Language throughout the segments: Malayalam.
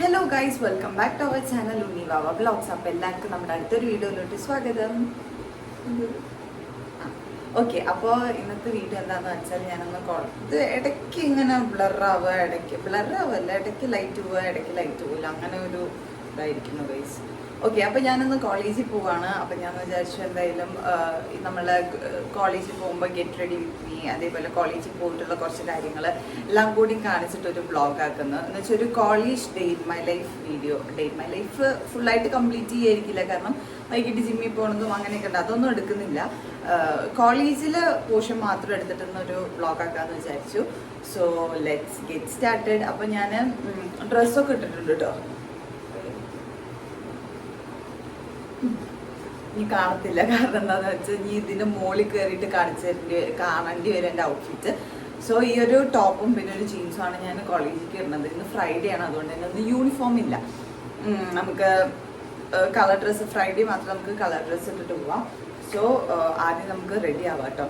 Hello guys welcome back to our channel Unnivava blogs അപ്പോൾ എല്ലാവർക്കും നമ്മുടെ അടുത്തൊരു വീഡിയോയിലോട്ട് സ്വാഗതം. ഓക്കെ അപ്പോൾ ഇന്നത്തെ വീഡിയോ എന്താണെന്ന് വെച്ചാൽ ഞാനൊന്ന് ഇത് ഇടയ്ക്ക് ഇങ്ങനെ ബ്ലറാവുക ഇടയ്ക്ക് ബ്ലറാവല്ല ഇടയ്ക്ക് ലൈറ്റ് പോവുക ഇടയ്ക്ക് ലൈറ്റ് പോവില്ല. അങ്ങനെ ഒരു ഇതായിരിക്കുന്നു ഗൈസ് ഓക്കെ അപ്പോൾ ഞാനൊന്ന് കോളേജിൽ പോവാണ്. അപ്പോൾ ഞാൻ വിചാരിച്ചു എന്തായാലും നമ്മളെ കോളേജിൽ പോകുമ്പോൾ ഗെറ്റ് റെഡി വിത്ത് മീ അതേപോലെ കോളേജിൽ പോയിട്ടുള്ള കുറച്ച് കാര്യങ്ങൾ എല്ലാം കൂടി കാണിച്ചിട്ട് ഒരു ബ്ലോഗ് ആക്കുന്നത് എന്ന് വെച്ചാൽ ഒരു college day my life video day my life ഫുള്ളായിട്ട് കംപ്ലീറ്റ് ചെയ്യായിരിക്കില്ല. കാരണം വൈകിട്ട് ജിമ്മിൽ പോകണതും അങ്ങനെയൊക്കെ ഉണ്ട്. അതൊന്നും എടുക്കുന്നില്ല. കോളേജിലെ പോർഷൻ മാത്രം എടുത്തിട്ടൊന്നൊരു ബ്ലോഗ് ആക്കാന്ന് വിചാരിച്ചു. സോ ലെറ്റ്സ് ഗെറ്റ് സ്റ്റാർട്ടഡ് അപ്പോൾ ഞാൻ ഡ്രസ്സൊക്കെ ഇട്ടിട്ടുണ്ട് കേട്ടോ നീ കാണത്തില്ല. കാരണം എന്താന്ന് വെച്ചാൽ നീ ഇതിന്റെ മുകളിൽ കയറിയിട്ട് കാണിച്ചു തരേണ്ടി കാണേണ്ടി വരും എന്റെ ഔട്ട്ഫിറ്റ് സോ ഈ ഒരു ടോപ്പും പിന്നെ ഒരു ജീൻസും ആണ് ഞാൻ കോളേജിലേക്ക് ഇടുന്നത്. ഇന്ന് ഫ്രൈഡേ ആണ്. അതുകൊണ്ട് തന്നെ ഇന്ന് യൂണിഫോം ഇല്ല. നമുക്ക് കളർ ഡ്രസ്സ് ഫ്രൈഡേ മാത്രം നമുക്ക് കളർ ഡ്രസ്സ് ഇട്ടിട്ട് പോവാം. സോ ആദ്യം നമുക്ക് റെഡി ആവാം കേട്ടോ.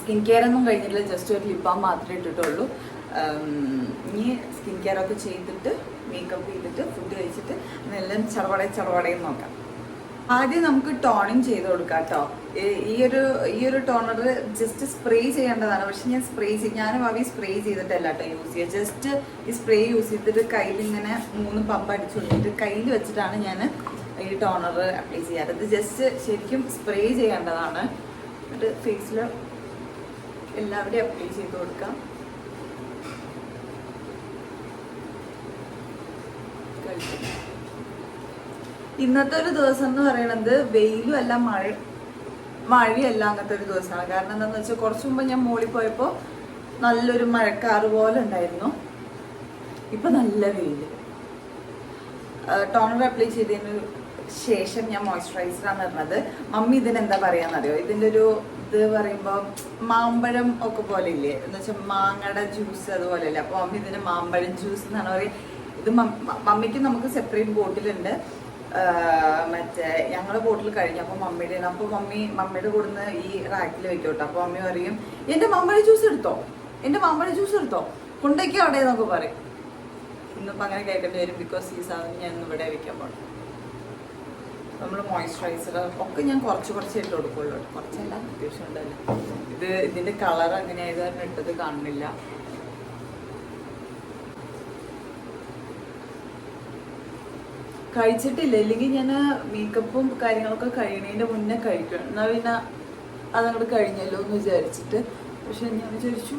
സ്കിൻ കെയർ ഒന്നും കഴിഞ്ഞിട്ടില്ല. ജസ്റ്റ് ഒരു ലിപ് മാത്രമേ ഇട്ടിട്ടുള്ളൂ. ഇനി സ്കിൻ കെയർ ഒക്കെ ചെയ്തിട്ട് മേക്കപ്പ് ചെയ്തിട്ട് ഫുഡ് കഴിച്ചിട്ട് എല്ലാം ചടവടയും ചടവടയും നോക്കാം. ആദ്യം നമുക്ക് ടോണിങ് ചെയ്ത് കൊടുക്കാം കേട്ടോ. ഈ ഒരു ഈ ഒരു ടോണർ ജസ്റ്റ് സ്പ്രേ ചെയ്യേണ്ടതാണ്. പക്ഷെ ഞാൻ സ്പ്രേ ചെയ്ത് ഞാനും അവി സ്പ്രേ ചെയ്തിട്ടല്ല കേട്ടോ യൂസ് ചെയ്യുക. ജസ്റ്റ് ഈ സ്പ്രേ യൂസ് ചെയ്തിട്ട് കയ്യിൽ ഇങ്ങനെ മൂന്ന് പമ്പ് അടിച്ചു കൊടുത്തിട്ട് കയ്യിൽ വെച്ചിട്ടാണ് ഞാൻ ഈ ടോണർ അപ്ലൈ ചെയ്യാറ് ഇത് ജസ്റ്റ് ശരിക്കും സ്പ്രേ ചെയ്യേണ്ടതാണ്. എന്നിട്ട് ഫേസിൽ എല്ലാവരുടെയും അപ്ലൈ ചെയ്ത് കൊടുക്കാം. ഇന്നത്തെ ഒരു ദിവസം എന്ന് പറയുന്നത് വെയിലും അല്ല മഴ മഴയല്ല അങ്ങനത്തെ ഒരു ദിവസമാണ്. കാരണം എന്താണെന്ന് വെച്ചാൽ കുറച്ച് മുമ്പ് ഞാൻ മോളിൽ പോയപ്പോൾ നല്ലൊരു മഴക്കാറ് പോലെ ഉണ്ടായിരുന്നു. ഇപ്പൊ നല്ല വെയിൽ. ടോണർ അപ്ലൈ ചെയ്തതിന് ശേഷം ഞാൻ മോയ്സ്ചറൈസറാന്ന് പറഞ്ഞത്. മമ്മി ഇതിനെന്താ പറയാന്നറിയോ? ഇതിന്റെ ഒരു ഇത് പറയുമ്പോൾ മാമ്പഴം ഒക്കെ പോലെ ഇല്ലേ എന്ന് വെച്ചാൽ മാങ്ങയുടെ ജ്യൂസ് അതുപോലെ അല്ലേ അപ്പോൾ മമ്മി ഇതിന് മാമ്പഴം ജ്യൂസ് എന്നാണ് പറയുക. ഇത് മമ്മിക്ക് നമുക്ക് സെപ്പറേറ്റ് ബോട്ടിലുണ്ട് മറ്റേ ഞങ്ങൾ ബോട്ടിൽ കഴിഞ്ഞു. അപ്പോൾ മമ്മിയുടെ അപ്പോൾ മമ്മി മമ്മിയുടെ കൂടുന്ന് ഈ റാക്കിൽ വെക്കോട്ടെ. അപ്പോൾ മമ്മി പറയും എന്റെ മാമ്പഴ ജ്യൂസ് എടുത്തോ? എന്റെ മാമ്പഴ ജ്യൂസ് എടുത്തോ? കൊണ്ടേക്കോ അവിടെ എന്നൊക്കെ പറയും. ഇന്നിപ്പോൾ അങ്ങനെ കേൾക്കേണ്ടി വരും ബിക്കോസ് ഈ സാധനം ഞാൻ ഇന്ന് ഇവിടെ വെക്കാൻ പാടും നമ്മൾ മോയ്സ്ചറൈസർ ഒക്കെ ഞാൻ കുറച്ച് കുറച്ച് ഇട്ട് കൊടുക്കുള്ളൂ. കുറച്ചല്ല അത്യാവശ്യം ഉണ്ടല്ലോ. ഇത് ഇതിന്റെ കളർ അങ്ങനെ ആയത് കാരണം ഇട്ടത് കാണുന്നില്ല. കഴിച്ചിട്ടില്ല. ഇല്ലെങ്കിൽ ഞാൻ മേക്കപ്പും കാര്യങ്ങളൊക്കെ കഴിയണതിന്റെ മുന്നേ കഴിക്കണം. എന്നാൽ പിന്നെ അതങ്ങോട്ട് കഴിഞ്ഞല്ലോ എന്ന് വിചാരിച്ചിട്ട്. പക്ഷെ ഞാൻ വിചാരിച്ചു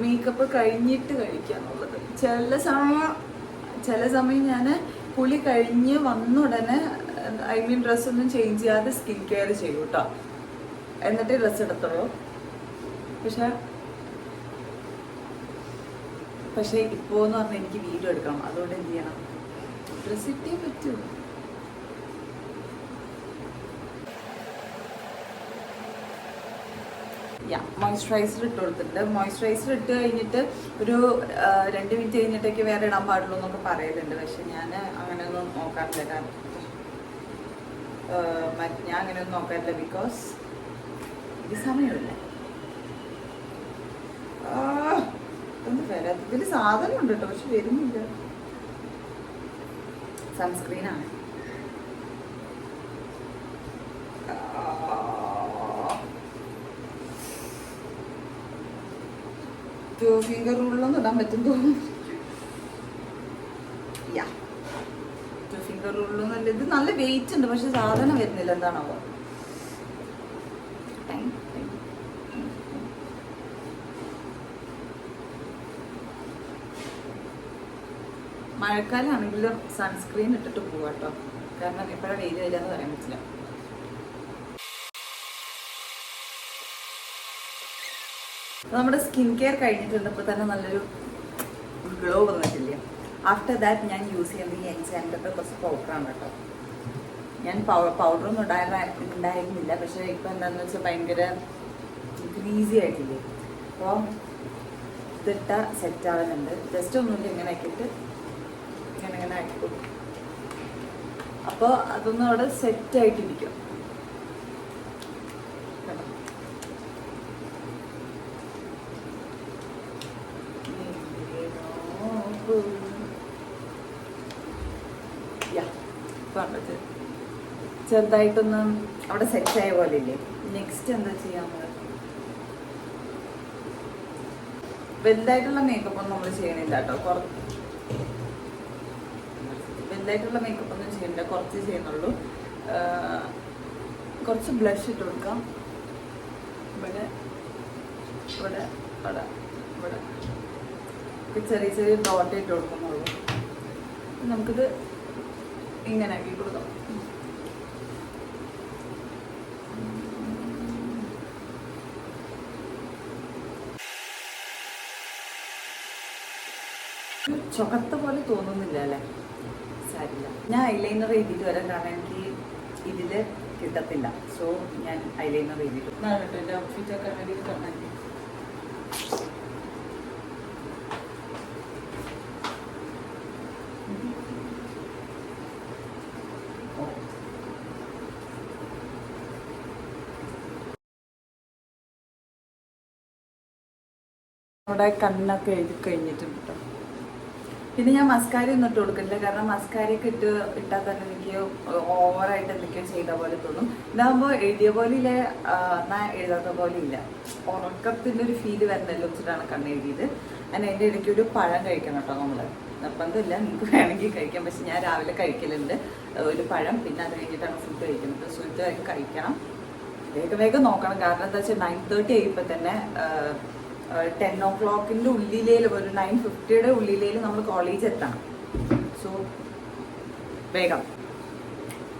മേക്കപ്പ് കഴിഞ്ഞിട്ട് കഴിക്കാന്നുള്ളത്. ചില സമയം ചില സമയം ഞാൻ കുളി കഴിഞ്ഞ് വന്ന ഉടനെ ഐ മീൻ ഡ്രസ്സൊന്നും ചേഞ്ച് ചെയ്യാതെ സ്കിൻ കെയർ ചെയ്യൂട്ടോ. എന്നിട്ട് ഡ്രസ്സ് എടുത്തുള്ളൂ. പക്ഷെ പക്ഷെ ഇപ്പോ എന്ന് പറഞ്ഞാൽ എനിക്ക് വീഡിയോ എടുക്കണം. അതുകൊണ്ട് എന്ത് ചെയ്യണം? ഡ്രസ് പറ്റൂ. മോയ്സ്ചറൈസർ ഇട്ട് കൊടുത്തിട്ടുണ്ട്. മോയ്സ്ചറൈസർ ഇട്ട് കഴിഞ്ഞിട്ട് ഒരു രണ്ട് മിനിറ്റ് കഴിഞ്ഞിട്ടേക്ക് വേറെ ഇടാൻ പാടുള്ളൂ എന്നൊക്കെ പറയലുണ്ട്. പക്ഷെ ഞാൻ അങ്ങനെയൊന്നും നോക്കാറില്ല. കാരണം ഞാൻ അങ്ങനെയൊന്നും നോക്കാറില്ല ബിക്കോസ് ഇത് സമയമില്ല ഒന്ന് വരാത്ത ഇതിൽ സാധനം ഉണ്ട് കേട്ടോ പക്ഷെ വരുന്നില്ല. സൺസ്ക്രീനാണ്. ടു ഫിംഗർ റൂളിലൊന്നും ഇടാൻ പറ്റും തോന്നുന്നു. യാ ടു ഫിംഗർ റൂളിലൊന്നും ഇത് നല്ല വെയിറ്റ് ഉണ്ട് പക്ഷെ സാധനം വരുന്നില്ല എന്താണാവോ ടൈം, ടൈം, ടൈം, ടൈം. മഴക്കാലമാണെങ്കിലും സൺസ്ക്രീൻ ഇട്ടിട്ട് പോവാട്ടോ കാരണം എപ്പോഴാണ് വെയിൽ വരിക എന്ന് പറയാൻ പറ്റില്ല. നമ്മുടെ സ്കിൻ കെയർ കഴിഞ്ഞിട്ടുണ്ട്. ഇപ്പോൾ തന്നെ നല്ലൊരു ഗ്ലോ വന്നിട്ടില്ല? ആഫ്റ്റർ ദാറ്റ് ഞാൻ യൂസ് ചെയ്യുന്നത് ഈ എൻസാൻഡൊക്കെ കുറച്ച് പൗഡറാണ് കേട്ടോ. ഞാൻ പൗഡറൊന്നും ഉണ്ടായിരുന്ന ഉണ്ടായിരുന്നില്ല. പക്ഷേ ഇപ്പോൾ എന്താണെന്ന് വെച്ചാൽ ഭയങ്കര ഗ്രീസി ആയിട്ടില്ലേ? അപ്പോൾ ഇതിട്ട സെറ്റ് ആവുന്നുണ്ട്. ജസ്റ്റ് ഒന്നുമില്ല ഇങ്ങനെ ആക്കിയിട്ട് ഇങ്ങനെ ആക്കി കൊടുക്കും അപ്പോൾ അതൊന്നും അവിടെ സെറ്റ് ആയിട്ടിരിക്കും. ചെറുതായിട്ടൊന്ന് അവിടെ സെറ്റ് ആയ പോലെ ഇല്ലേ നെക്സ്റ്റ് എന്താ ചെയ്യാൻ വലുതായിട്ടുള്ള മേക്കപ്പ് ഒന്നും നമ്മൾ ചെയ്യണില്ല കേട്ടോ. കുറച്ച് വലുതായിട്ടുള്ള മേക്കപ്പ് ഒന്നും ചെയ്യണ്ട കുറച്ച് ചെയ്യുന്നുള്ളൂ. കുറച്ച് ബ്ലഷ് ഇട്ട് കൊടുക്കാം. ഇവിടെ ഇവിടെ ഇവിടെ. ഇവിടെ ചെറിയ ചെറിയ ഡോട്ട് ഇട്ട് കൊടുക്കുന്നുള്ളൂ. നമുക്കിത് ഇങ്ങനെ ആക്കി കൊടുക്കാം. ഒരു പോലെ തോന്നുന്നില്ല അല്ലേ? സാരില്ല ഞാൻ ഐലൈനർ എഴുതിയിട്ട് വരാൻ കാരണം എനിക്ക് ഇതിൽ കിട്ടത്തില്ല. സോ ഞാൻ ഐലൈനർ എഴുതിയിട്ട് അവിടെ കണ്ണൊക്കെ എഴുതി കഴിഞ്ഞിട്ടുണ്ട് കേട്ടോ. പിന്നെ ഞാൻ മസ്കാര ഒന്നും ഇട്ട് കൊടുക്കില്ല കാരണം മസ്കാരയൊക്കെ ഇട്ട് ഇട്ടാൽ തന്നെ എനിക്ക് ഓവറായിട്ട് എന്തൊക്കെയോ ചെയ്ത പോലെ തോന്നും. ഇതാകുമ്പോൾ എഴുതിയ പോലെ ഇല്ല? എന്നാ എഴുതാത്ത പോലെ ഇല്ല. ഉറക്കത്തിന്റെ ഒരു ഫീൽ വരുന്നല്ലോ വെച്ചിട്ടാണ് കണ്ണ് എഴുതിയത് അതിന് അതിന്റെ ഇടയ്ക്ക് ഒരു പഴം കഴിക്കണം കേട്ടോ നമ്മൾ നിർബന്ധമില്ല. നിങ്ങൾക്ക് വേണമെങ്കിൽ കഴിക്കാം. പക്ഷെ ഞാൻ രാവിലെ കഴിക്കലുണ്ട്. ഒരു പഴം. പിന്നെ അത് കഴിഞ്ഞിട്ടാണ് ഫുഡ് കഴിക്കുന്നത്. സുഹൃത്തുമായിട്ട് കഴിക്കണം. വേഗം വേഗം നോക്കണം. കാരണം എന്താ വെച്ചാൽ നയൻ തേർട്ടി ആയപ്പോൾ തന്നെ ടെൻ ഓ ക്ലോക്കിന്റെ ഉള്ളിലേൽ ഒരു നയൻ ഫിഫ്റ്റിയുടെ ഉള്ളിലേൽ നമ്മൾ കോളേജ് എത്തണം. സോ വേഗം.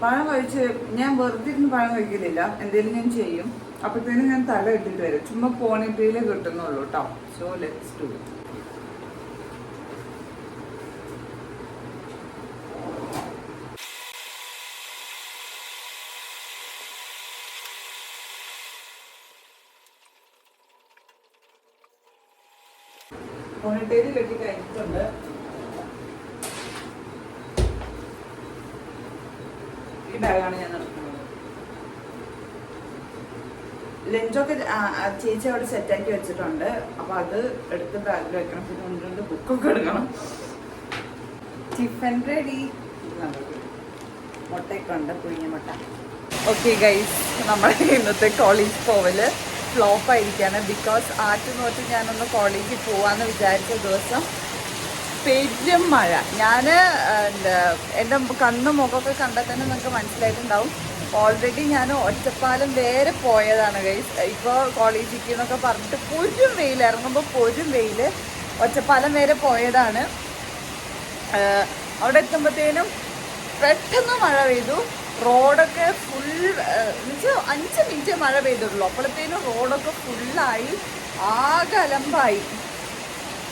പഴം കഴിച്ച് ഞാൻ വെറുതെ ഇരുന്ന് പഴം കഴിക്കുന്നില്ല. എന്തെങ്കിലും ഞാൻ ചെയ്യും. അപ്പോഴത്തേനും ഞാൻ തല ഇട്ടിട്ട് വരും. ചുമ്മാ പോണിട്ടയിലേ കിട്ടുന്നുള്ളൂ കേട്ടോ സോ ലെറ്റ്സ് ഡു പോണിട്ടയിൽ കെട്ടി കഴിഞ്ഞിട്ടുണ്ട് ഈ ബാഗാണ് ഞാൻ നടക്കുന്നത് ലഞ്ചൊക്കെ ചേച്ചി അവിടെ സെറ്റാക്കി വെച്ചിട്ടുണ്ട്. അപ്പൊ അത് എടുത്ത് ബാഗിൽ വെക്കണം. പിന്നെ ഒന്ന് രണ്ട് ബുക്കൊക്കെ എടുക്കണം. ടിഫൻ റെഡി മുട്ടയൊക്കെ ഉണ്ട് പുഴിഞ്ഞ മുട്ട. ഓക്കെ ഗൈസ് നമ്മുടെ ഇന്നത്തെ കോളേജ് പോവൽ ഫ്ലോപ്പ് ആയിരിക്കാണ്. ബിക്കോസ് ആറ്റ് നോട്ട് ഞാനൊന്ന് കോളേജിൽ പോവാന്ന് വിചാരിച്ച ദിവസം പെരും മഴ. ഞാൻ എന്റെ കണ്ണും മുഖമൊക്കെ കണ്ടാൽ തന്നെ നിങ്ങൾക്ക് മനസ്സിലായിട്ടുണ്ടാവും. ഓൾറെഡി ഞാൻ ഒറ്റപ്പാലം വേറെ പോയതാണ് ഗൈസ് ഇപ്പോൾ കോളേജിലേക്ക് എന്നൊക്കെ പറഞ്ഞിട്ട് പൊരും വെയിൽ ഇറങ്ങുമ്പോൾ പൊരും വെയിൽ ഒറ്റപ്പാലം വരെ പോയതാണ്. അവിടെ എത്തുമ്പോഴത്തേനും പെട്ടെന്ന് മഴ പെയ്തു. റോഡൊക്കെ ഫുൾ എന്നുവെച്ചാൽ അഞ്ച് മിനിറ്റ് മഴ പെയ്തുള്ളൂ അപ്പോഴത്തേനും റോഡൊക്കെ ഫുള്ളായി ആകെ അലമ്പായി.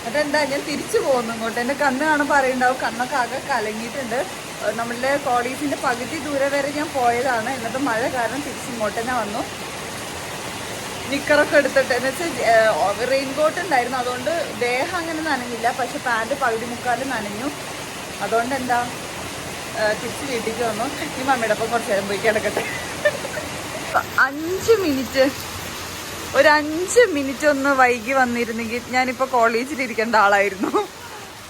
അതെന്താ ഞാൻ തിരിച്ചു പോകുന്നു ഇങ്ങോട്ട്. എന്റെ കണ്ണ് കാണുമ്പോൾ അറിയുണ്ടാവും കണ്ണൊക്കെ ആകെ കലങ്ങിയിട്ടുണ്ട്. നമ്മളുടെ കോളേജിന്റെ പകുതി ദൂരെ വരെ ഞാൻ പോയതാണ്. എന്നിട്ട് മഴ കാരണം തിരിച്ചിങ്ങോട്ട് തന്നെ വന്നു. നിക്കറൊക്കെ എടുത്തിട്ട് എന്ന് വെച്ചാൽ റെയിൻകോട്ട് ഉണ്ടായിരുന്നു. അതുകൊണ്ട് ദേഹം അങ്ങനെ നനഞ്ഞില്ല. പക്ഷെ പാന്റ് പകുതി മുക്കാലും നനഞ്ഞു. അതുകൊണ്ട് എന്താ തിരിച്ച് വീട്ടിലേക്ക് വന്നു. ഈ മമ്മിയുടെ ഒപ്പം കുറച്ച് നേരം പോയി കിടക്കട്ടെ. അഞ്ച് മിനിറ്റ്. ഒരു അഞ്ച് മിനിറ്റ് ഒന്ന് വൈകി വന്നിരുന്നെങ്കിൽ ഞാനിപ്പോൾ കോളേജിൽ ഇരിക്കേണ്ട ആളായിരുന്നു.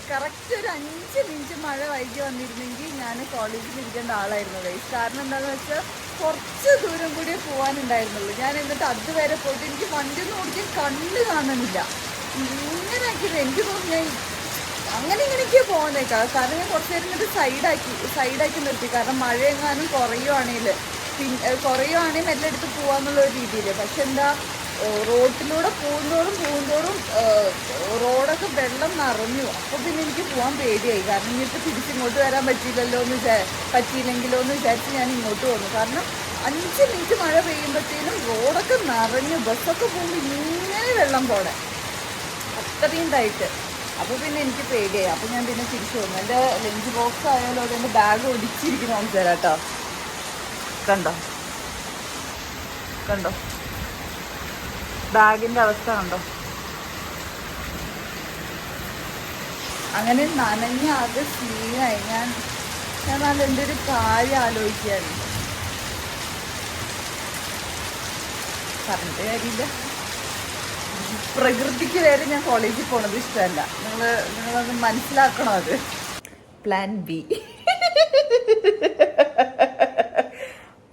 കറക്റ്റ് ഒരു അഞ്ച് മിനിറ്റ് മഴ വൈകി വന്നിരുന്നെങ്കിൽ ഞാൻ കോളേജിൽ ഇരിക്കേണ്ട ആളായിരുന്നു ഗൈസ് കാരണം എന്താണെന്ന് വെച്ചാൽ കുറച്ച് ദൂരം കൂടി പോകാനുണ്ടായിരുന്നുള്ളൂ ഞാൻ എന്നിട്ട് അതുവരെ പോയിട്ട് എനിക്ക് വണ്ടി ഒന്നും ഓടിക്കാൻ കണ്ണ് കാണുന്നില്ല. ഇങ്ങനെ ആക്കിയത് എനിക്ക് തോന്നുന്നു ഞാൻ അങ്ങനെ ഇങ്ങനെയൊക്കെ പോകുന്നേക്കാം കാരണം ഞാൻ കുറച്ച് നേരം എന്നിട്ട് സൈഡാക്കി സൈഡാക്കി നിർത്തി. കാരണം മഴ എങ്ങാനും കുറയുവാണെങ്കിൽ പിന്നെ കുറയുവാണെങ്കിൽ മെല്ലെടുത്ത് പോവാന്നുള്ള ഒരു രീതിയിൽ പക്ഷെ എന്താ റോട്ടിലൂടെ പോകുന്തോറും ഏഹ് റോഡൊക്കെ വെള്ളം നിറഞ്ഞു. അപ്പോൾ പിന്നെ എനിക്ക് പോകാൻ പേടിയായി. കാരണം ഇനിയിപ്പോൾ തിരിച്ചിങ്ങോട്ട് വരാൻ പറ്റിയില്ലല്ലോ എന്ന് വിചാ പറ്റിയില്ലെങ്കിലോ എന്ന് വിചാരിച്ച് ഞാൻ ഇങ്ങോട്ട് വന്നു. കാരണം അഞ്ച് മിനിറ്റ് മഴ പെയ്യുമ്പോഴത്തേനും റോഡൊക്കെ നിറഞ്ഞു. ബസ്സൊക്കെ പോകുമ്പോൾ ഇങ്ങനെ വെള്ളം പോടെ. അത്രയും ഇതായിട്ട്. അപ്പോൾ പിന്നെ എനിക്ക് പേടിയായി. അപ്പോൾ ഞാൻ പിന്നെ തിരിച്ചു വന്നു. എന്റെ ലഞ്ച് ബോക്സ് ആയാലും അത് എന്റെ ബാഗ് ഒടിച്ചിരിക്കുന്നു. കാണിച്ചു കേട്ടോ. കണ്ടോ? കണ്ടോ? ബാഗിന്റെ അവസ്ഥ കണ്ടോ? അങ്ങനെ നനഞ്ഞ ആകെ സീനായി ഞാൻ ഞാൻ അത് എന്റെ ഒരു കാര്യം ആലോചിക്കുകയാണ് പറഞ്ഞിട്ട് കാര്യമില്ല. പ്രകൃതിക്ക് വേറെ ഞാൻ കോളേജിൽ പോണത് ഇഷ്ടമല്ല. നിങ്ങൾ നിങ്ങളത് മനസ്സിലാക്കണം അത്? Plan B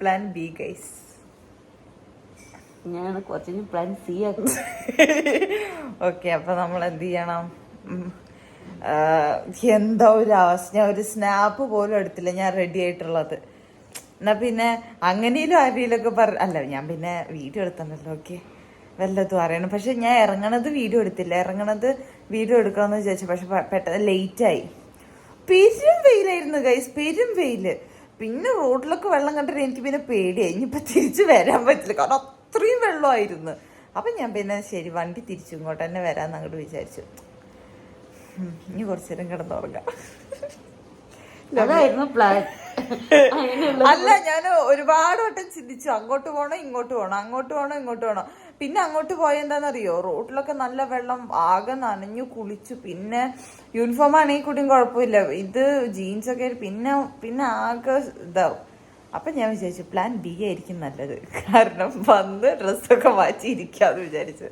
plan B guys ഞാൻ കുറച്ചു പ്ലാൻ സി ആക്കും. ഓക്കെ അപ്പൊ നമ്മൾ എന്ത് ചെയ്യണം? എന്തോ ഒരു അവസ്ഥ. ഞാൻ ഒരു സ്നാപ്പ് പോലും എടുത്തില്ല. ഞാൻ റെഡി ആയിട്ടുള്ളത്. എന്നാ പിന്നെ അങ്ങനെയും ആരെയിലൊക്കെ പറ അല്ല ഞാൻ പിന്നെ വീഡിയോ എടുത്തണ്ടല്ലോ ഓക്കെ വല്ലതും അറിയണം. പക്ഷെ ഞാൻ ഇറങ്ങണത് വീഡിയോ എടുത്തില്ല. ഇറങ്ങണത് വീഡിയോ എടുക്കണമെന്ന് വിചാരിച്ചു. പക്ഷെ പെട്ടെന്ന് ലേറ്റായി പെരും വെയിലായിരുന്നു ഗൈസ് പെരും വെയിൽ. പിന്നെ റോഡിലൊക്കെ വെള്ളം കണ്ടിട്ട് എനിക്ക് പിന്നെ പേടിയായി. ഇനിയിപ്പോൾ തിരിച്ചു വരാൻ പറ്റില്ല. കാരണം അത്രയും വെള്ളമായിരുന്നു. അപ്പം ഞാൻ പിന്നെ ശരി വണ്ടി തിരിച്ചു ഇങ്ങോട്ട് തന്നെ വരാന്ന് അങ്ങോട്ട് വിചാരിച്ചു. ഇനി കുറച്ചു നേരം കിടന്നുറങ്ങാം. അതായിരുന്നു പ്ലാൻ അല്ല ഞാൻ ഒരുപാട് വട്ടം ചിന്തിച്ചു. അങ്ങോട്ട് പോകണോ ഇങ്ങോട്ട് പോകണോ അങ്ങോട്ട് പോകണോ ഇങ്ങോട്ട് പോകണോ പിന്നെ അങ്ങോട്ട് പോയ എന്താണെന്നറിയോ റോഡിലൊക്കെ നല്ല വെള്ളം ആകെ നനഞ്ഞു കുളിച്ചു. പിന്നെ യൂണിഫോം ആണെങ്കിൽ കൂടിയും കുഴപ്പമില്ല. ഇത് ജീൻസ് ഒക്കെ പിന്നെ പിന്നെ ആകെ ഇതാവും. അപ്പൊ ഞാൻ വിചാരിച്ചു പ്ലാൻ ബി ആയിരിക്കും നല്ലത്. കാരണം വന്ന് ഡ്രസ്സൊക്കെ മാറ്റി ഇരിക്കാന്ന് വിചാരിച്ചു.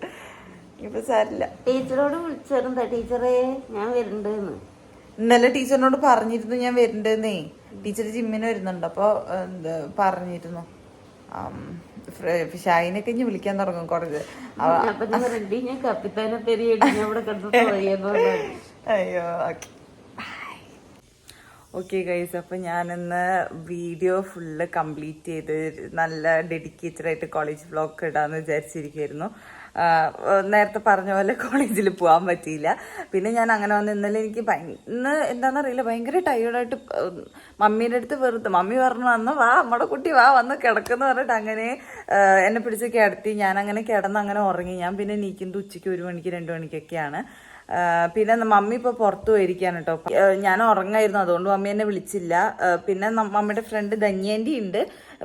ഇപ്പൊ സാരില്ല. ടീച്ചറോട് വിളിച്ചിരുന്ന ടീച്ചറേ ഞാൻ വരുന്നുണ്ടെന്ന് ഇന്നലെ ടീച്ചറിനോട് പറഞ്ഞിരുന്നു ഞാൻ വരുന്നുണ്ടെന്നേ ടീച്ചർ ജിമ്മിന് വരുന്നുണ്ട് അപ്പോൾ എന്താ പറഞ്ഞിരുന്നു. ഷായിനൊക്കെ ഇനി വിളിക്കാൻ തുടങ്ങും കുറച്ച്. അയ്യോ അപ്പൊ ഞാൻ റെഡി ഞാൻ കപ്പിത്താനെ പെരിയടി ഞാൻ ഇവിടെ കിടന്നു പറയുന്നു അയ്യോ ഓക്കെ ഓക്കെ ഗൈസ് അപ്പം ഞാനിന്ന് വീഡിയോ ഫുള്ള് കംപ്ലീറ്റ് ചെയ്ത് നല്ല ഡെഡിക്കേറ്റഡ് ആയിട്ട് കോളേജ് വ്ളോഗ് ഇടാന്ന് വിചാരിച്ചിരിക്കുമായിരുന്നു നേരത്തെ പറഞ്ഞ പോലെ കോളേജിൽ പോകാൻ പറ്റിയില്ല. പിന്നെ ഞാൻ അങ്ങനെ വന്ന് ഇന്നലെ എനിക്ക് ഇന്ന് എന്താണെന്നറിയില്ല ഭയങ്കര ടയേർഡായിട്ട് മമ്മീന്റെ അടുത്ത് വെറുതെ മമ്മി പറഞ്ഞു വന്ന് വാ നമ്മുടെ കുട്ടി വാ വന്ന് കിടക്കുന്നു പറഞ്ഞിട്ട് അങ്ങനെ എന്നെ പിടിച്ച് കിടത്തി ഞാൻ അങ്ങനെ കിടന്ന് അങ്ങനെ ഉറങ്ങി. ഞാൻ പിന്നെ നീക്കുന്നത് ഉച്ചയ്ക്ക് ഒരു മണിക്ക് രണ്ട് മണിക്കൊക്കെയാണ്. പിന്നെ മമ്മി ഇപ്പൊ പുറത്തു പോയിരിക്കാണ് കേട്ടോ ഞാൻ ഉറങ്ങായിരുന്നു അതുകൊണ്ട് മമ്മി എന്നെ വിളിച്ചില്ല. പിന്നെ മമ്മിയുടെ ഫ്രണ്ട് ധന്യേന്റെ ഉണ്ട്.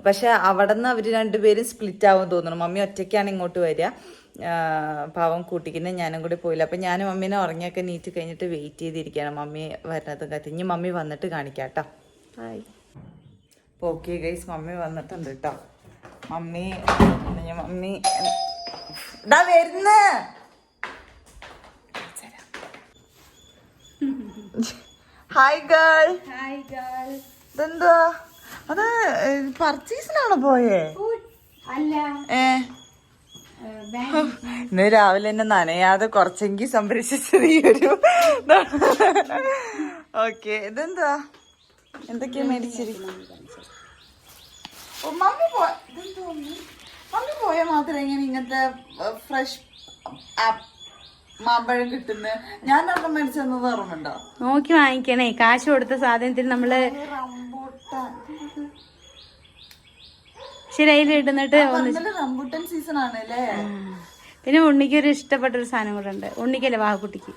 പക്ഷെ അവിടെ നിന്ന് അവർ രണ്ടുപേരും സ്പ്ലിറ്റ് ആവും തോന്നുന്നു. മമ്മി ഒറ്റയ്ക്കാണ് ഇങ്ങോട്ട് വരിക. പാവം കൂട്ടിക്കുന്ന ഞാനും കൂടി പോയില്ല. അപ്പം ഞാനും മമ്മീനെ ഉറങ്ങിയൊക്കെ നീറ്റ് കഴിഞ്ഞിട്ട് വെയിറ്റ് ചെയ്തിരിക്കുകയാണ്. മമ്മി വരുന്നതും കത്തി. ഇനി മമ്മി വന്നിട്ട് കാണിക്കാം കേട്ടോ ഹായ് ഓക്കെ ഗൈസ് മമ്മി വന്നിട്ടുണ്ട് കേട്ടോ മമ്മി മമ്മി ഇതാ വരുന്ന. ഹായ് ഗേൾ ഹായ് ഗേൾ ഇതെന്താ അത് പർച്ചേസിനാണോ പോയേ? അല്ല. ഏ. ഇന്ന് രാവിലെ എന്നെ നനയാതെ കുറച്ചെങ്കിൽ സംരക്ഷിച്ചത് ഈ ഒരു ഓക്കെ ഇതെന്താ എന്തൊക്കെയാ മേടിച്ചിരിക്കുന്നത് മമ്മി? പോയ പോയാൽ മാത്രമേ ഇങ്ങനെ ഇങ്ങനത്തെ ഫ്രഷ് മാമ്പഴം കിട്ടുന്നത് ഞാൻ ഒരെണ്ണം മേടിച്ചെന്നത് ഓർമ്മയുണ്ടോ നോക്കി വാങ്ങിക്കണേ. കാശ് കൊടുത്ത സാധനത്തിൽ നമ്മൾ റംബൂട്ടാൻ. ശരി അതിൽ ഇടുന്നിട്ട് റംബൂട്ടൻ സീസൺ ആണല്ലേ? പിന്നെ ഉണ്ണിക്ക് ഒരു ഇഷ്ടപ്പെട്ട ഒരു സാധനം കൂടെ ഉണ്ട്. ഉണ്ണിക്കല്ലേ വാഹക്കുട്ടിക്ക്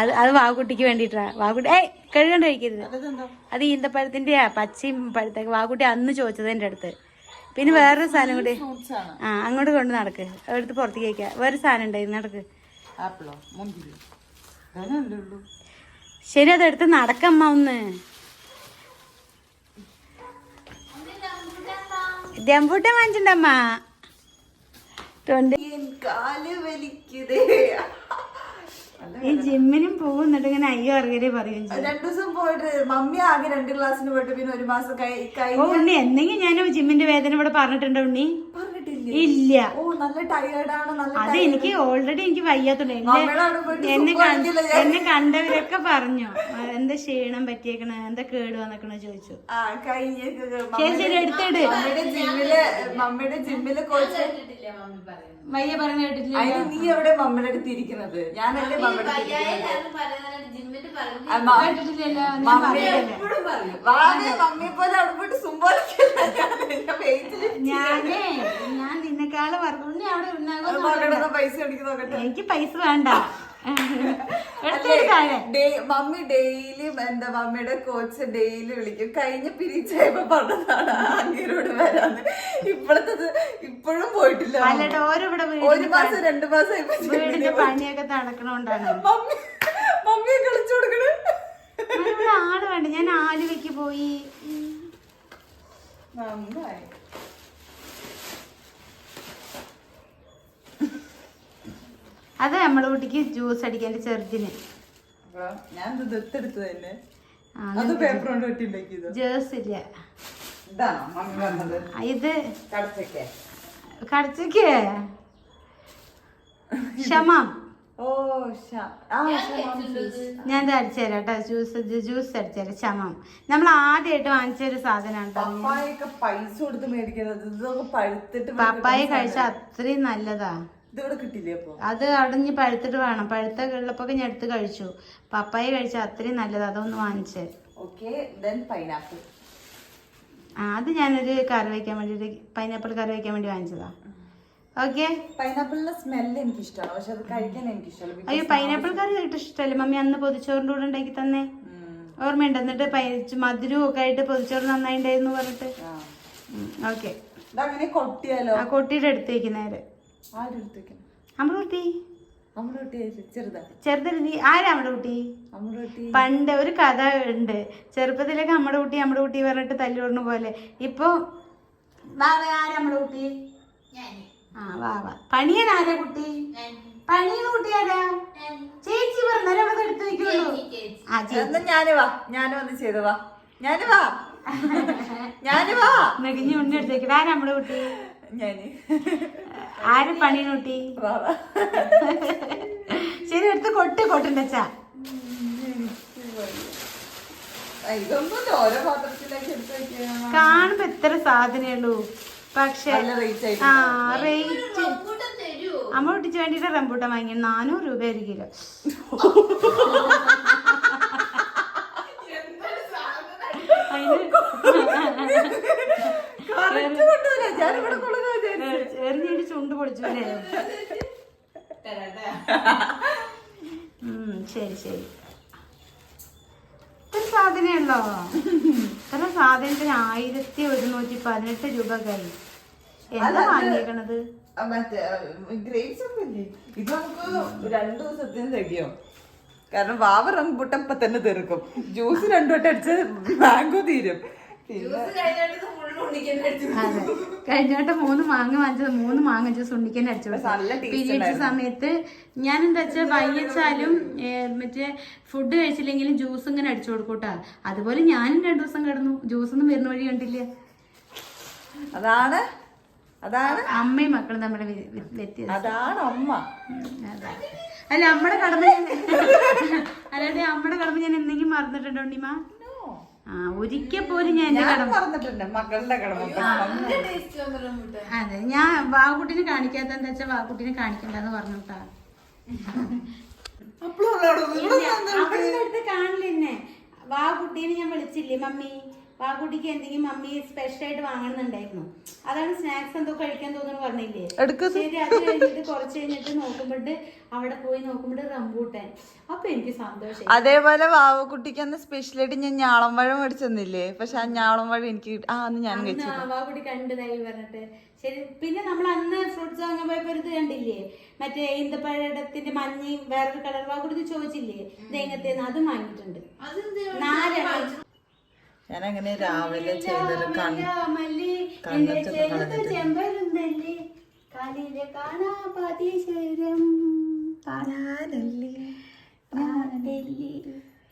അത് അത് വാഹക്കുട്ടിക്ക് വേണ്ടിട്ടാ വാഹക്കുട്ടി ഏയ് കഴുകണ്ട കഴിക്കരുത് അത് ഈന്തപ്പഴത്തിന്റെ പച്ചയും പഴുത്തൊക്കെ വാഹക്കുട്ടി അന്ന് ചോദിച്ചത് എന്റെ അടുത്ത്. പിന്നെ വേറൊരു സാധനം കൂടി ആ അങ്ങോട്ട് കൊണ്ട് നടക്ക്. എടുത്ത് പുറത്തേക്ക് വയ്ക്കുക വേറെ സാധനം ഉണ്ടായിരുന്നു നടക്ക് ആപ്പിളോ? മുന്തിരി. അതല്ലേ ഉള്ളൂ. ശരി അതെടുത്ത് നടക്കമ്മ ഒന്ന്. ദമ്പൂട്ടൻ വാങ്ങിച്ചിട്ടമ്മ ഈ ജിമ്മിനും പോകും എന്നിട്ട് ഇങ്ങനെ അയ്യോ അറിയലേ പറയും. രണ്ടു ദിവസം പോയിട്ട് മമ്മി ആകെ രണ്ട് ക്ലാസ്സിന് പോയിട്ട് പിന്നെ ഒരു മാസം ഉണ്ണി എന്തെങ്കിലും ഞാൻ ജിമ്മിന്റെ വേദന ഇവിടെ പറഞ്ഞിട്ടുണ്ടോ ഉണ്ണി? ഇല്ല. ഓ നല്ല ടയേർഡാണ് നല്ല അത് എനിക്ക് ഓൾറെഡി എനിക്ക് വയ്യാത്തുണ്ട് എന്നെ എന്നെ കണ്ടവരൊക്കെ പറഞ്ഞു. എന്താ ക്ഷീണം പറ്റിയേക്കണ? എന്താ കേട് വന്നേക്കണ ചോദിച്ചു. ശരി ശരി എടുത്തിട്. മമ്മിയുടെ ജിമ്മിൽ മമ്മിയുടെ ജിമ്മിൽ കോച്ച് വയ്യ പറഞ്ഞു കേട്ടിട്ടില്ല. അതിന് നീ എവിടെ മമ്മിയുടെ അടുത്ത് ഇരിക്കുന്നത്. ഞാനല്ലേ മമ്മിയുടെ മമ്മിയെ പോലെ അവിടെ പോയിട്ട് ഞാനേ ഞാൻ നിന്നെക്കാൾ പറഞ്ഞു ഉണ്ണി അവിടെ ഉണ്ടാകും പൈസ എനിക്ക് പൈസ വേണ്ട. മമ്മി ഡെയിലി എന്താ മമ്മിയുടെ കോച്ച് ഡെയിലി വിളിക്കും. കഴിഞ്ഞ പിരിച്ചായപ്പോ പറഞ്ഞതാണ് അങ്ങേരോട് വരാന്ന്. ഇപ്പോഴത്തത് ഇപ്പോഴും പോയിട്ടില്ല ഒരു മാസം രണ്ടു മാസം പണിയൊക്കെ നടക്കണോണ്ടാണ്. മമ്മി മമ്മിയെ കളിച്ചു കൊടുക്കണേ. ആട് ആൾ വേണ്ട. ഞാൻ ആലുവയ്ക്ക് പോയി. നന്നായി. അത് നമ്മളെ കുട്ടിക്ക് ജ്യൂസ് അടിക്കാൻ ചെറുതിന്. ഞാൻ ഇത് ദത്തെടുത്തത് തന്നെ അത് പേപ്പർ കൊണ്ട് വെട്ടി ജ്യൂസ് ഇല്ല. ഇത് കടച്ചൊക്കെ. കടച്ചക്ക്. ക്ഷമം ഓ ശമാം ഞാൻ ഇത് അടിച്ചു തരാം കേട്ടോ. ജ്യൂസ് ജ്യൂസ് അടിച്ചു തരാം ക്ഷമം നമ്മൾ ആദ്യമായിട്ട് വാങ്ങിച്ച ഒരു സാധനം കേട്ടോ പപ്പായൊക്കെ പൈസ കൊടുത്ത് മേടിക്കുന്നത് പപ്പായ കഴിച്ച കഴിച്ചാൽ അത്രയും നല്ലതാ. അത് അടഞ്ഞ് പഴുത്തിട്ട് വേണം. പഴുത്ത വെള്ളപ്പൊക്കെ ഞാൻ എടുത്ത് കഴിച്ചു. പപ്പായ കഴിച്ച അത്രയും നല്ലത്. അതൊന്ന് വാങ്ങിച്ചേ. പൈനാപ്പിൾ ആ അത് ഞാനൊരു കറി വയ്ക്കാൻ വേണ്ടി പൈനാപ്പിൾ കറി വയ്ക്കാൻ വേണ്ടി വാങ്ങിച്ചതാ. ഓക്കെ പൈനാപ്പിളിന്റെ സ്മെല്ല് എനിക്ക് ഇഷ്ടമാണ് പക്ഷെ അത് കഴിക്കാൻ എനിക്ക് ഇഷ്ടമല്ല അയ്യോ പൈനാപ്പിൾ കറി ആയിട്ട് ഇഷ്ടമല്ലേ. മമ്മി അന്ന് പൊതിച്ചോറിന്റെ കൂടെ ഉണ്ടാക്കി തന്നെ. ഓർമ്മയുണ്ട്. എന്നിട്ട് മധുരവും ഒക്കെ ആയിട്ട് പൊതിച്ചോറ് നന്നായി ഉണ്ടായിരുന്നു പറഞ്ഞിട്ട്. ഓക്കെ കൊട്ടിയാലോ? ആ കൊട്ടിയുടെ അടുത്തേക്ക് നേരെ. നമ്മുടെ കുട്ടി നീ ആരാ നമ്മുടെ കുട്ടി നമ്മുടെ പണ്ട് ഒരു കഥ ഉണ്ട്. ചെറുപ്പത്തിലൊക്കെ നമ്മുടെ കുട്ടി നമ്മുടെ കുട്ടി പറഞ്ഞിട്ട് തല്ലുകൊടുന്ന പോലെ. ഇപ്പൊ വാ വാ, ആരാ നമ്മുടെ കുട്ടി ആ വാ വാ. പണിയൻ ആരാ കുട്ടി? പണിയൻ കുട്ടി ആരാ? ചേച്ചി പറഞ്ഞാലും അവിടെ എടുത്തു വെക്കുള്ളൂ. ആ ചേച്ചി. എന്നാ ഞാൻ വാ. ഞാനും ഒന്ന് ചെയ്തു വാ. ഞാൻ വാ. ഞാൻ വാ. വെക്കട്ടെ ആരാ നമ്മുടെ കുട്ടി ഞാൻ. ആര് പണി കുട്ടി. ശരി എടുത്ത് കൊട്ട് കൊട്ടുണ്ട് അച്ഛാ കാണുമ്പോ എത്ര സാധനയുള്ളു. ഉള്ളൂ പക്ഷെ ആ റേറ്റ് അമ്മ കുട്ടിച്ച് വേണ്ടിട്ട് റംബൂട്ടാൻ വാങ്ങി. നാനൂറ് രൂപ ഒരു കിലോ. കറക്റ്റ് എറിഞ്ഞിട്ട് ചുണ്ട് പൊളിച്ചു ശരി ശരി. ഇത്ര ഉള്ളോ? ഇത്ര സാധനത്തിന് ആയിരത്തി ഒരുന്നൂറ്റി പതിനെട്ട് രൂപ കൈ. എന്താ വാങ്ങിയേക്കണത്? മറ്റേ ഗ്രേപ്സ് ഒക്കെ ഇല്ലേ? ഇത് നമുക്ക് രണ്ടു ദിവസത്തിന് തികയോ? കാരണം വാവ റംബുട്ടൻ ഇപ്പൊ തന്നെ തീർക്കും. ജ്യൂസ് രണ്ടു വട്ടം അടിച്ച് മാംഗോ തീരും. പിന്നെ അതെ. കഴിഞ്ഞ വട്ടം മൂന്ന് മാങ്ങ വാങ്ങിച്ചത്. മൂന്ന് മാങ്ങ ജ്യൂസ് ഉണ്ണിക്കാൻ അടിച്ചു പീരിയഡ്സ് സമയത്ത് ഞാൻ എന്താ വെച്ചാൽ വൈകിച്ചാലും മറ്റേ ഫുഡ് കഴിച്ചില്ലെങ്കിലും ജ്യൂസ് ഇങ്ങനെ അടിച്ചു കൊടുക്കൂട്ടാ അതുപോലെ ഞാനും രണ്ടു ദിവസം കിടന്നു. ജ്യൂസ് ഒന്നും വരുന്ന വഴി കണ്ടില്ല. അതാണ്. അതാണ്. അമ്മയും മക്കളും വ്യ- വ്യത്യാസം. അതാണ് അമ്മ. അല്ല നമ്മുടെ കടമ ഞാൻ അല്ലാതെ അമ്മയുടെ കടമ ഞാൻ എന്തെങ്കിലും മറന്നിട്ടുണ്ടോ ഉണ്ണിമ? ഒരിക്കൽ പോലും ഞാൻ എന്റെ കടമ പറഞ്ഞിട്ടുണ്ട് മക്കളുടെ കടമ അതെ. ഞാൻ വാക്കുട്ടിനെ കാണിക്കാത്ത എന്താ വെച്ചാൽ വാഗുട്ടിനെ കാണിക്കണ്ടെന്ന് പറഞ്ഞിട്ടാ. അവളുടെ അടുത്ത് കാണില്ല എന്നെ വാക്കുട്ടീനെ ഞാൻ വിളിച്ചില്ലേ മമ്മി? വാക്കുട്ടിക്ക് എന്തെങ്കിലും മമ്മി സ്പെഷ്യൽ ആയിട്ട് വാങ്ങണമെന്നുണ്ടായിരുന്നു. അതാണ് സ്നാക്സ് എന്തോ കഴിക്കാൻ തോന്നുന്നു പറഞ്ഞില്ലേ. ശരി അത് കഴിഞ്ഞിട്ട് കുറച്ച് കഴിഞ്ഞിട്ട് നോക്കുമ്പോട്ട് അവിടെ പോയി നോക്കുമ്പോൾ റംബൂട്ടൻ. അപ്പൊ എനിക്ക് സന്തോഷം അതേപോലെ വാവക്കുട്ടിക്ക് അന്ന് സ്പെഷ്യലായിട്ട് ഞാൻ ഞാളം പഴം മേടിച്ചെന്നില്ലേ? പക്ഷെ ആ ഞാളം പഴം എനിക്ക് ആ അന്ന് ഞാൻ കഴിച്ചു വാക്കുട്ടി കണ്ടതായി പറഞ്ഞിട്ട്. ശരി പിന്നെ നമ്മൾ അന്ന് ഫ്രൂട്ട്സ് വാങ്ങാൻ പോയപ്പോ ഇത് കണ്ടില്ലേ? മറ്റേ ഈന്തപ്പഴത്തിന്റെ മഞ്ഞയും വേറൊരു കളർ വാക്കുട്ടി ചോദിച്ചില്ലേ? തേങ്ങത്തേന്ന്. അതും വാങ്ങിയിട്ടുണ്ട്. നാലെണ്ണം ഞാൻ അങ്ങനെ രാവിലെ ചെയ്തൊരു.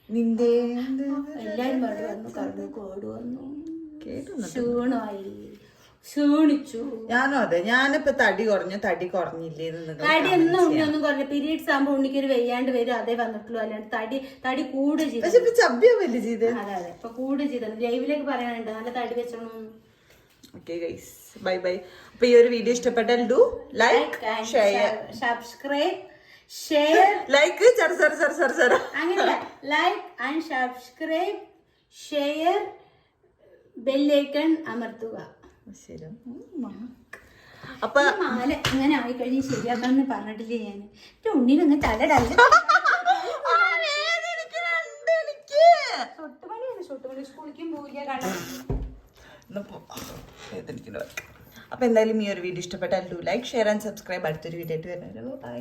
നിന്റെ എല്ലാരും കോട് വന്നു. കേട്ടു ക്ഷീണമായി. ക്ഷീണിച്ചു. ഞാനും അതെ. ഞാനിപ്പോ തടി കുറഞ്ഞു തടി കുറഞ്ഞില്ലേ തടി എന്നും ഉണ്ണിയൊന്നും കുറഞ്ഞ. പീരീഡ്സ് ആകുമ്പോ ഉണ്ണിക്ക് ഒരു വെയ്യാണ്ട് വരും. അതേ വന്നിട്ടുള്ളൂ. അല്ലാണ്ട് തടി തടി കൂട് ചെയ്തു. അതെ അതെ. ഇപ്പൊ കൂട് ചെയ്ത്. ലൈവിലേക്ക് പറയാനുണ്ട്. നല്ല തടി വെച്ചോണം ഓക്കെ ഗൈസ് ബൈ ബൈ അപ്പൊ ഈ ഒരു വീഡിയോ ഇഷ്ടപ്പെട്ടാൽ do like share subscribe share like ചർ ചർ ചർ ചർ ചർ അങ്ങനെ like and subscribe share bell icon അമർത്തുക. ശരി. അപ്പൊ മാല ഇങ്ങനെ ആയി കഴിഞ്ഞ് ശരിയാക്കാന്ന് പറഞ്ഞിട്ടില്ലേ ഞാൻ എന്റെ ഉണ്ണിയിൽ അങ്ങ് തലടല്ല. അപ്പൊ എന്തായാലും ഈ ഒരു വീഡിയോ ഇഷ്ടപ്പെട്ടാൽ do like share and subscribe അടുത്തൊരു വീഡിയോ ആയിട്ട് വരുന്നത് ബൈ